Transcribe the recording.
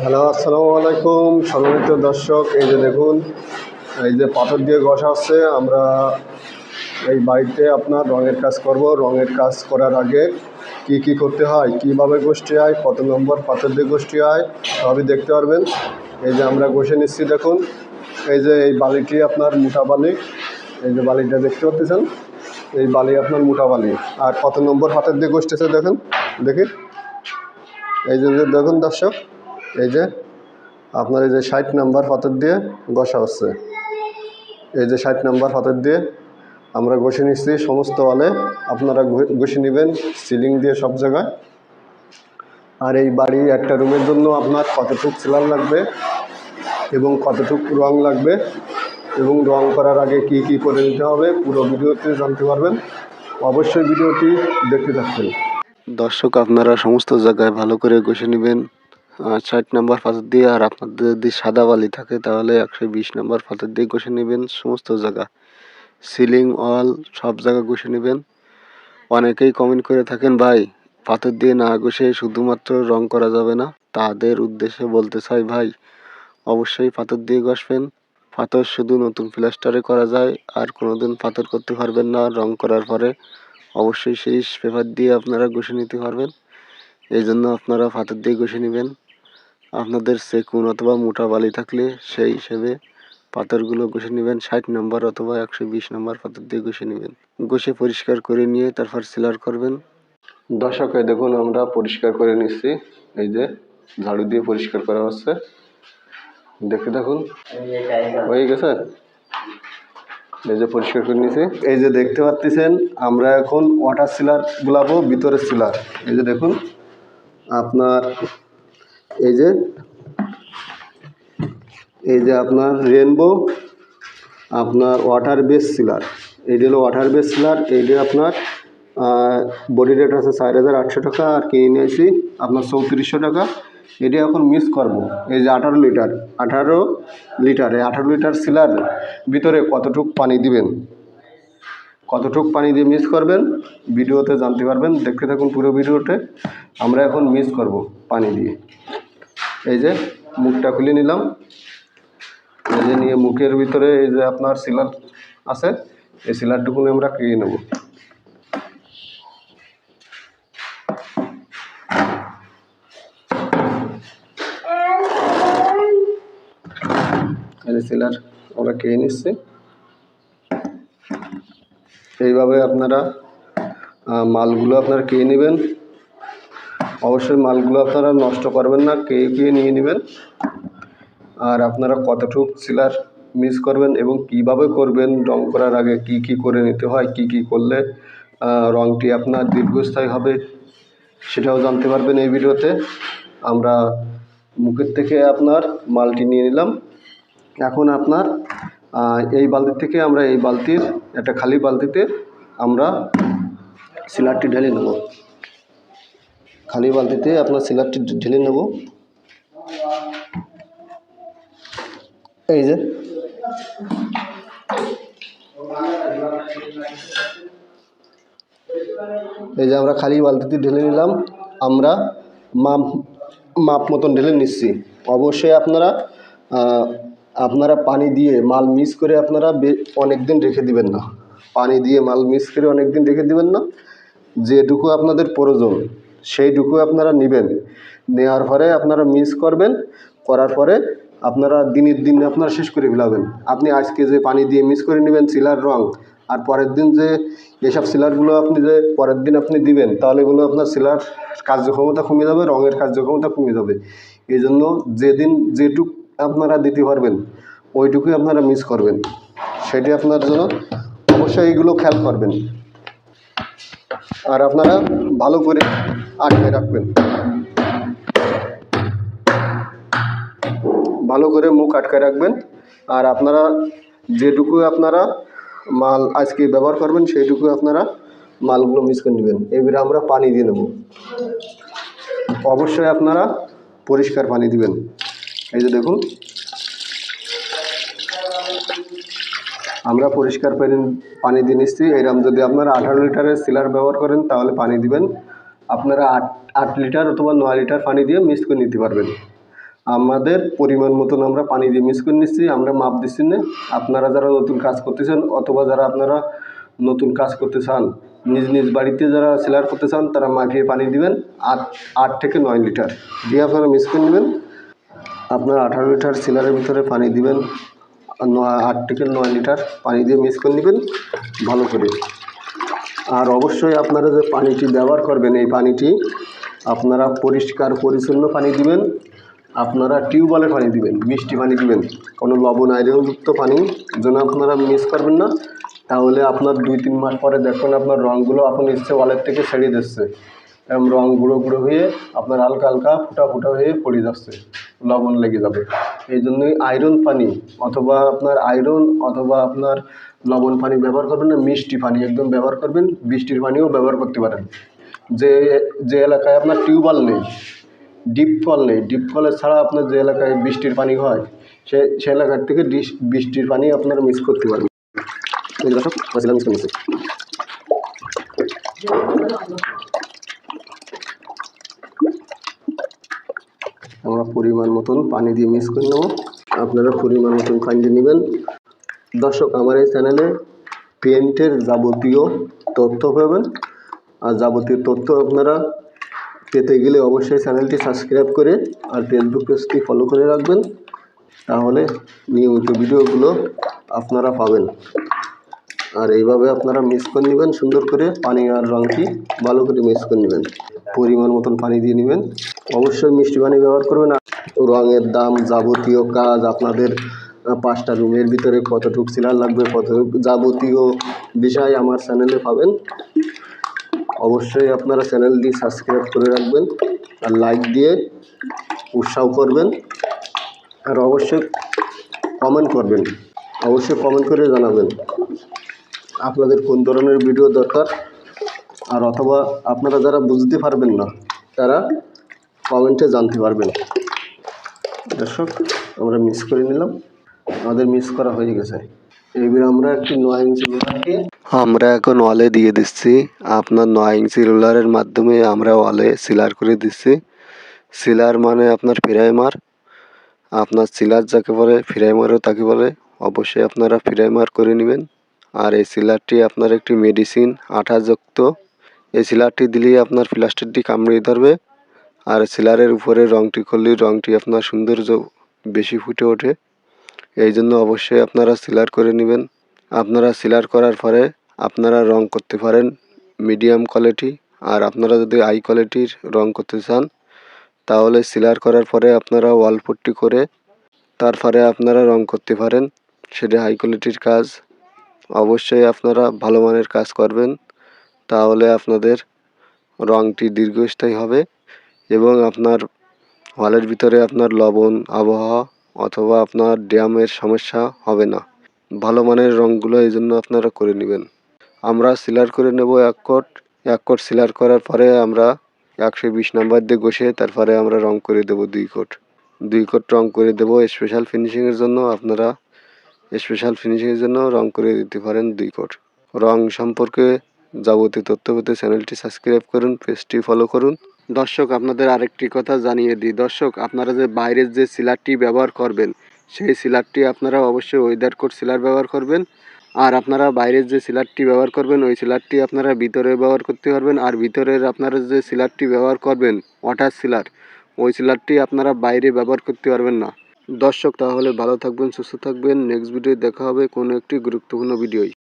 Hello, আসসালামু আলাইকুম। সম্মানিত দর্শক, এই যে দেখুন, এই যে পাথর দিয়ে ঘষা হচ্ছে, আমরা এই বাড়িতে আপনার রঙের কাজ করব। রঙের কাজ করার আগে কি কি করতে হয়, কীভাবে গোষ্ঠী হয়, কত নম্বর পাথর দিয়ে গোষ্ঠী হয়, সবই দেখতে পারবেন। এই যে আমরা ঘষে নিচ্ছি, দেখুন, এই যে এই বালিটি আপনার মোটা বালি, এই যে বালিটা দেখতে পাচ্ছেন, এই বালি আপনার মোটা বালি। আর কত নম্বর হাতের দিয়ে গোষ্ঠীছে দেখেন, দেখি। এই যে, দেখুন, দর্শক এই যে, আপনার এই যে ষাট নাম্বার পাথর দিয়ে ঘষা হচ্ছে। এই যে ষাট নাম্বার পাথর দিয়ে আমরা ঘষে নিচ্ছি, সমস্ত ওয়ালে আপনারা ঘষে নেবেন, সিলিং দিয়ে সব জায়গায়। আর এই বাড়ি একটা রুমের জন্য আপনার কতটুক সিলার লাগবে এবং কতটুক রং লাগবে এবং রং করার আগে কি কি করে নিতে হবে পুরো ভিডিওতে জানতে পারবেন। অবশ্যই ভিডিওটি দেখতে থাকবেন দর্শক, আপনারা সমস্ত জায়গায় ভালো করে ঘষে নেবেন। ষাট নাম্বার পাথর দিয়ে আর আপনাদের যদি সাদা বালি থাকে, তাহলে একশো বিশ নাম্বার পাথর দিয়ে ঘষে নেবেন সমস্ত জায়গা। সিলিং, ওয়াল সব জায়গা ঘষে নেবেন। অনেকেই কমেন্ট করে থাকেন, ভাই পাথর দিয়ে না ঘষে শুধুমাত্র রং করা যাবে না। তাদের উদ্দেশ্যে বলতে চাই, ভাই, অবশ্যই পাথর দিয়ে ঘষবেন। পাথর শুধু নতুন প্লাস্টারে করা যায়, আর কোনোদিন পাথর করতে পারবেন না রং করার পরে। অবশ্যই সেই পেপার দিয়ে আপনারা ঘষে নিতে পারবেন। এই জন্য আপনারা পাথর দিয়ে ঘষে নেবেন। আপনাদের সেকুন অথবা মোটা বালি থাকলে সেই হিসেবে পাথরগুলো ঘষে নেবেন, ষাট নম্বর অথবা একশো বিশ নম্বর পাথর দিয়ে ঘষে নেবেন। ঘষে পরিষ্কার করে নিয়ে তারপর সিলার করবেন। দর্শকে দেখুন আমরা পরিষ্কার করে নিচ্ছি। এই যে ঝাড়ু দিয়ে পরিষ্কার করা হচ্ছে। দেখে দেখুন হয়ে গেছে? এই যে পরিষ্কার করে নিয়েছি এই যে দেখতে পাচ্ছেন, আমরা এখন ওয়াটার সিলার গুলাবো, ভিতরের সিলার। এই যে দেখুন, আপনার এই যে এই যে আপনার রেনবো আপনার ওয়াটার বেস সিলার এইটা হলো ওয়াটার বেস সিলার এইটা আপনার বডি রেট আছে চার হাজার আটশো টাকা আর কিনে নিয়েছি আপনার চৌত্রিশশো টাকা। এটি এখন মিস করব। এই যে আঠারো লিটার আঠারো লিটার এই আঠারো লিটার সিলার ভিতরে কতটুক পানি দিবেন? কতটুক পানি দিয়ে মিস করবেন? ভিডিওতে জানতে পারবেন। দেখতে থাকুন পুরো ভিডিওতে। আমরা এখন মিস করব পানি দিয়ে। এই যে মুখটা খুলে নিলাম। এই যে নিয়ে মুখের ভিতরে এই যে আপনার সিলার আছে, এই সিলারটুকু আমরা খেয়ে নেব। সিলার আমরা খেয়ে নিচ্ছি। এইভাবে আপনারা মালগুলো আপনারা খেয়ে নেবেন। অবশ্যই মালগুলো আপনারা নষ্ট করবেন না খেয়ে খেয়ে নিয়ে নেবেন। আর আপনারা কতটুক সিলার মিস করবেন এবং কীভাবে করবেন, রং করার আগে কি কি করে নিতে হয়, কি কি করলে রংটি আপনার দীর্ঘস্থায়ী হবে, সেটাও জানতে পারবেন এই ভিডিওতে। আমরা মুখের থেকে আপনার মালটি নিয়ে নিলাম। এখন আপনার এই বালতির থেকে আমরা এই বালতির, একটা খালি বালতিতে আমরা সিলারটি ঢেলে নেব। খালি বালতিতে আপনার সিলারটি ঢেলে নেব। এই যে। এই যে আমরা খালি বালতিতে ঢেলে নিলাম। আমরা মাপ মাপ মতন ঢেলে নিচ্ছি। অবশ্যই আপনারা আপনারা পানি দিয়ে মাল মিক্স করে আপনারা অনেক দিন রেখে দিবেন না। পানি দিয়ে মাল মিক্স করে অনেক দিন রেখে দিবেন না। যেটুকু আপনাদের প্রয়োজন। সেইটুকু আপনারা নেবেন। নেওয়ার পরে আপনারা মিস করবেন, করার পরে আপনারা দিনের দিন আপনারা শেষ করে ফেলাবেন। আপনি আজকে যে পানি দিয়ে মিস করে নেবেন সিলার রং, আর পরের দিন যে এসব সিলারগুলো আপনি যে পরের দিন আপনি দিবেন, তাহলে এগুলো আপনার সিলার কার্যক্ষমতা কমে যাবে, রঙের কার্যক্ষমতা কমে যাবে। এই জন্য যেদিন যেটুক আপনারা দিতে পারবেন, ওইটুকুই আপনারা মিস করবেন। সেটি আপনার জন্য অবশ্যই এইগুলো খেয়াল করবেন। আর আপনারা ভালো করে আটকে রাখবেন। ভালো করে মুখ আটকে রাখবেন। আর আপনারা যেটুকু আপনারা মাল আজকে ব্যবহার করবেন, সেইটুকু আপনারা মালগুলো মিস করে নেবেন। এবারে আমরা পানি দিয়ে নেব। অবশ্যই আপনারা পরিষ্কার পানি দিবেন। এই যে দেখুন। আমরা পরিষ্কার পানি পানি দিয়ে নিচ্ছি। এরকম যদি আপনারা আঠারো লিটারের সিলার ব্যবহার করেন, তাহলে পানি দিবেন। আপনারা আট আট লিটার অথবা নয় লিটার পানি দিয়ে মিক্স করে নিতে পারবেন। আমাদের পরিমাণ মতন আমরা পানি দিয়ে মিক্স করে নিচ্ছি, আমরা মাপ দিচ্ছি না। আপনারা যারা নতুন কাজ করতেছেন অথবা যারা আপনারা নতুন কাজ করতে চান, নিজ নিজ বাড়িতে যারা সেলার করতে চান, তারা মাখিয়ে পানি দিবেন আট আট থেকে নয় লিটার। দিয়ে আপনারা মিক্স করে নেবেন। আপনার আঠারো লিটার সিলারের ভিতরে পানি দিবেন আট থেকে নয় লিটার পানি দিয়ে মিক্স করে নেবেন, ভালো করে। আর অবশ্যই আপনারা যে পানিটি ব্যবহার করবেন, এই পানিটি আপনারা পরিষ্কার, পরিচ্ছন্ন পানি দিবেন। আপনারা টিউবওয়েলের পানি দিবেন, মিষ্টি পানি দিবেন। কোনো লবণ, আয়রনযুক্ত পানি যেন আপনারা মিস করবেন না। তাহলে আপনার দুই, তিন মাস পরে দেখুন আপনার রঙগুলো এখন ইচ্ছে ওয়ালের থেকে ছেড়ে দিচ্ছে। এরকম রং গুঁড়ো গুঁড়ো হয়ে আপনার হালকা হালকা ফুটা ফুটা হয়ে পড়ে যাচ্ছে। লবণ লেগে যাবে। এই জন্যই আয়রন পানি অথবা আপনার আয়রন অথবা আপনার লবণ পানি ব্যবহার করবেন না, মিষ্টি পানি একদম ব্যবহার করবেন, বৃষ্টির পানিও ব্যবহার করতে পারেন। যে যে এলাকায় আপনার টিউবওয়েল নেই, ডিপ কল নেই, ডিপ কলের ছাড়া আপনার যে এলাকায় বৃষ্টির পানি হয়, সে সে এলাকার থেকে বৃষ্টির পানি আপনারা মিক্স করতে পারবেন। আমরা পরিমাণ মতন পানি দিয়ে মিক্স করে নেব। আপনারা পরিমাণ মতন পানি দিয়ে নেবেন। দর্শক, আমার এই চ্যানেলে পেন্টের যাবতীয় তথ্য পাবেন। আর যাবতীয় তথ্য আপনারা পেতে গেলে অবশ্যই চ্যানেলটি সাবস্ক্রাইব করে আর ফেসবুক পেজটি ফলো করে রাখবেন। তাহলে নিয়মিত ভিডিওগুলো আপনারা পাবেন। আর এইভাবে আপনারা মিক্স করে নেবেন, সুন্দর করে পানি আর রঙটি ভালো করে মিক্স করে নেবেন। পরিমাণ মতন পানি দিয়ে নেবেন। অবশ্যই মিষ্টি পানি ব্যবহার করবেন। আর রঙের দাম যাবতীয় কাজ আপনাদের পাঁচটা রুমের ভিতরে কতটুকু সিলার লাগবে কত যাবতীয় বিষয় আমার চ্যানেলে পাবেন। অবশ্যই আপনারা চ্যানেলটি সাবস্ক্রাইব করে রাখবেন আর লাইক দিয়ে উৎসাহ করবেন। আর অবশ্যই কমেন্ট করবেন। অবশ্যই কমেন্ট করে জানাবেন আপনাদের কোন ধরনের ভিডিও দরকার। আর অথবা আপনারা যারা বুঝতে পারবেন না, তারা কমেন্টে জানতে পারবেন। দর্শক, আমরা মিস করে নিলাম। আমাদের মিস করা হয়ে গেছে। এইবার আমরা একটি নয় ইঞ্চি রোলারকে আমরা এখন ওয়ালে দিয়ে দিচ্ছি। আপনার নয় ইঞ্চি রোলারের মাধ্যমে আমরা ওয়ালে সিলার করে দিচ্ছি। সিলার মানে আপনার প্রাইমার আপনার সিলার যাকে বলে প্রাইমারও তাকে বলে। অবশ্যই আপনারা প্রাইমার করে নেবেন। আর এই সিলারটি আপনার একটি মেডিসিন আঠাযুক্ত। এই সিলারটি দিলেই আপনার প্লাস্টিকটি কামড়িয়ে ধরবে। আর সিলারের উপরে রঙটি করলে রঙটি আপনার সৌন্দর্য বেশি ফুটে ওঠে। এই জন্য অবশ্যই আপনারা সিলার করে নেবেন। আপনারা সিলার করার পরে আপনারা রং করতে পারেন মিডিয়াম কোয়ালিটি, আর আপনারা যদি হাই কোয়ালিটির রং করতে চান, তাহলে সিলার করার পরে আপনারা ওয়াল পট্টি করে তারপরে আপনারা রং করতে পারেন, সেটা হাই কোয়ালিটির কাজ। অবশ্যই আপনারা ভালো মানের কাজ করবেন, তাহলে আপনাদের রঙটি দীর্ঘস্থায়ী হবে এবং আপনার ওয়ালের ভিতরে আপনার লবণ, আবহাওয়া অথবা আপনার ড্যামের সমস্যা হবে না। ভালো মানের রঙগুলো এই জন্য আপনারা করে নেবেন। আমরা সিলার করে নেব এক কোট। এক কোট সিলার করার পরে আমরা একশো বিশ নাম্বার দিয়ে ঘষে তারপরে আমরা রং করে দেব দুই কোট। দুই কোট রং করে দেব স্পেশাল ফিনিশিংয়ের জন্য। আপনারা স্পেশাল ফিনিশিংয়ের জন্য রং করে দিতে পারেন দুই কোট। রং সম্পর্কে যাবতীয় তথ্য পেতে চ্যানেলটি সাবস্ক্রাইব করুন পেজটি ফলো করুন। দর্শক, আপনাদের আরেকটি কথা জানিয়ে দিই। দর্শক, আপনারা যে বাইরের যে সিলারটি ব্যবহার করবেন, সেই সিলারটি আপনারা অবশ্যই ওয়েদার কোড সিলার ব্যবহার করবেন। আর আপনারা বাইরের যে সিলারটি ব্যবহার করবেন, ওই সিলারটি আপনারা ভিতরে ব্যবহার করতে পারবেন। আর ভিতরের আপনারা যে সিলারটি ব্যবহার করবেন ওয়াটার সিলার ওই সিলারটি আপনারা বাইরে ব্যবহার করতে পারবেন না। দর্শক, তাহলে ভালো থাকবেন, সুস্থ থাকবেন। নেক্সট ভিডিও দেখা হবে কোনো একটি গুরুত্বপূর্ণ ভিডিওয়